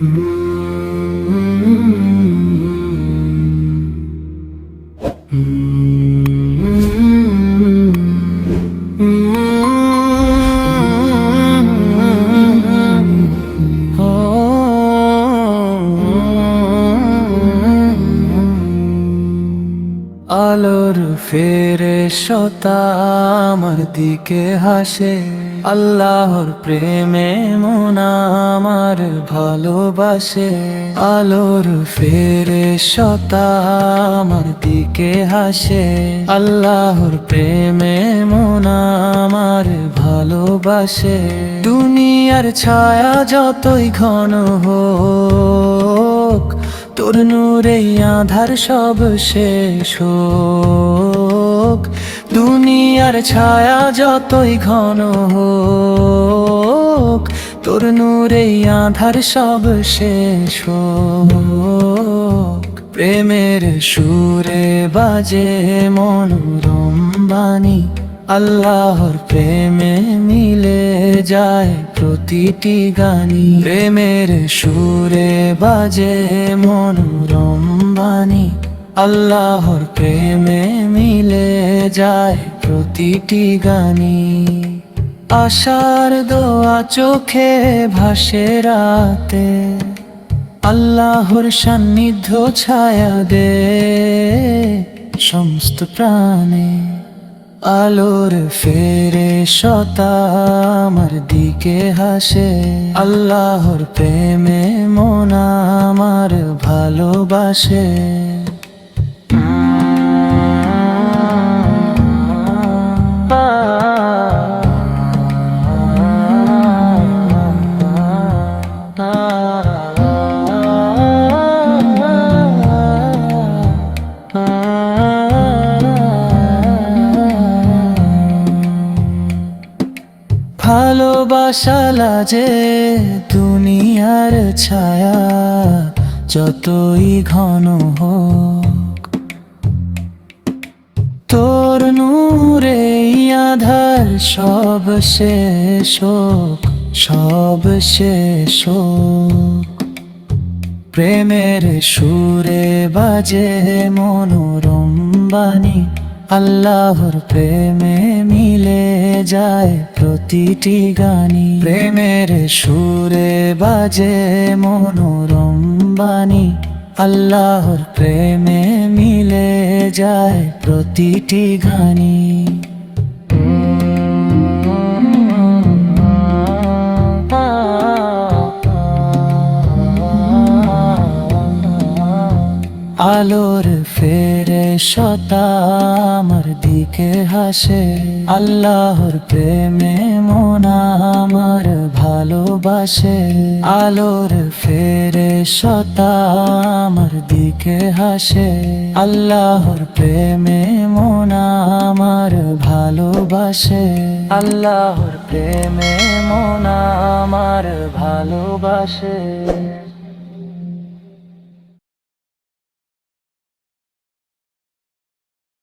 আলোর ফেরে সতা আমার দিকে হাসে। আল্লাহর প্রেমে মন আমার ভালোবাসে, আলোর ফেরে সতা আমার দিকে হাসে। আল্লাহর প্রেমে মন আমার ভালোবাসে, দুনিয়ার ছায়া যতই ঘন হোক, তোর নূরে আধার সব শেষ হোক। দুনিয়ার ছায়া যতই ঘন হোক, তোর নূরে আধার সব শেষ হোক। প্রেমের সুরে বাজে মনোরম বাণী, আল্লাহর প্রেমে মিলে যায় প্রতিটি গানি। প্রেমের সুরে বাজে মনোরম বাণী, আল্লাহর প্রেমে যায় প্রতিটি গানি। আশার দোয়া চোখে ভাসে রাতে। আল্লাহর সান্নিধ্য ছায়া দে সমস্ত প্রাণে। আলোর ফেরে সতা আমার দিকে হাসে। আল্লাহর প্রেমে মন আমার ভালোবাসে। ভালোবাসা লাজে দুনিয়ার ছায়া, যতই ঘন হোক। তোর নূরে আধার সব শেষ হোক, সব শেষ হোক। প্রেমের সুরে বাজে মনোরম বাণী আল্লাহর প্রেমে মিলে যায় প্রতিটি গানি প্রেমের সুরে বাজে মনোরম বাণী। আল্লাহর প্রেমে মিলে যায় প্রতিটি গানি আলোর ফেরে সতা আমার দিকে হাসে। আল্লাহর প্রেমে মন আমার ভালোবাসে। আলোর ফেরে সতা আমার দিকে হাসে। আল্লাহর প্রেমে মোনা আমার ভালোবাসে। আল্লাহর প্রেমে মোনা আমার ভালোবাসে।